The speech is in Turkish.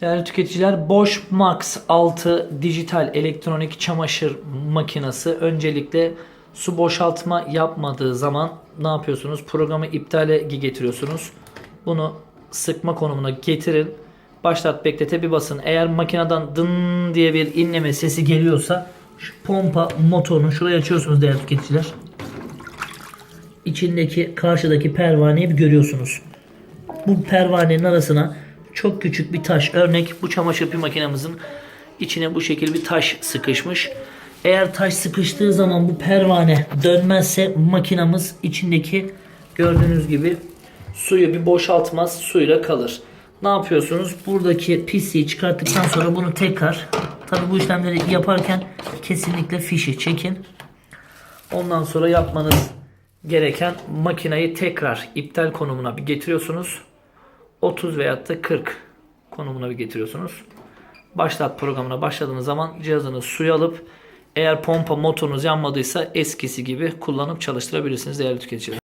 Değerli tüketiciler Bosch Max 6 dijital elektronik çamaşır makinesi öncelikle su boşaltma yapmadığı zaman ne yapıyorsunuz? Programı iptale getiriyorsunuz. Bunu sıkma konumuna getirin. Başlat beklete bir basın. Eğer makineden dın diye bir inleme sesi geliyorsa şu pompa motorunu şuraya açıyorsunuz değerli tüketiciler. İçindeki karşıdaki pervaneyi görüyorsunuz bu pervanenin arasına çok küçük bir taş örnek bu çamaşır bir makinemizin içine bu şekil bir taş sıkışmış. Eğer taş sıkıştığı zaman bu pervane dönmezse makinamız içindeki gördüğünüz gibi suyu bir boşaltmaz suyla kalır. Ne yapıyorsunuz? Buradaki pisliği çıkarttıktan sonra bunu tekrar tabi bu işlemleri yaparken kesinlikle fişi çekin. Ondan sonra yapmanız gereken makinayı tekrar iptal konumuna bir getiriyorsunuz. 30 veyahut da 40 konumuna bir getiriyorsunuz. Başlat programına başladığınız zaman cihazınız suya alıp eğer pompa motorunuz yanmadıysa eskisi gibi kullanıp çalıştırabilirsiniz değerli tüketiciler.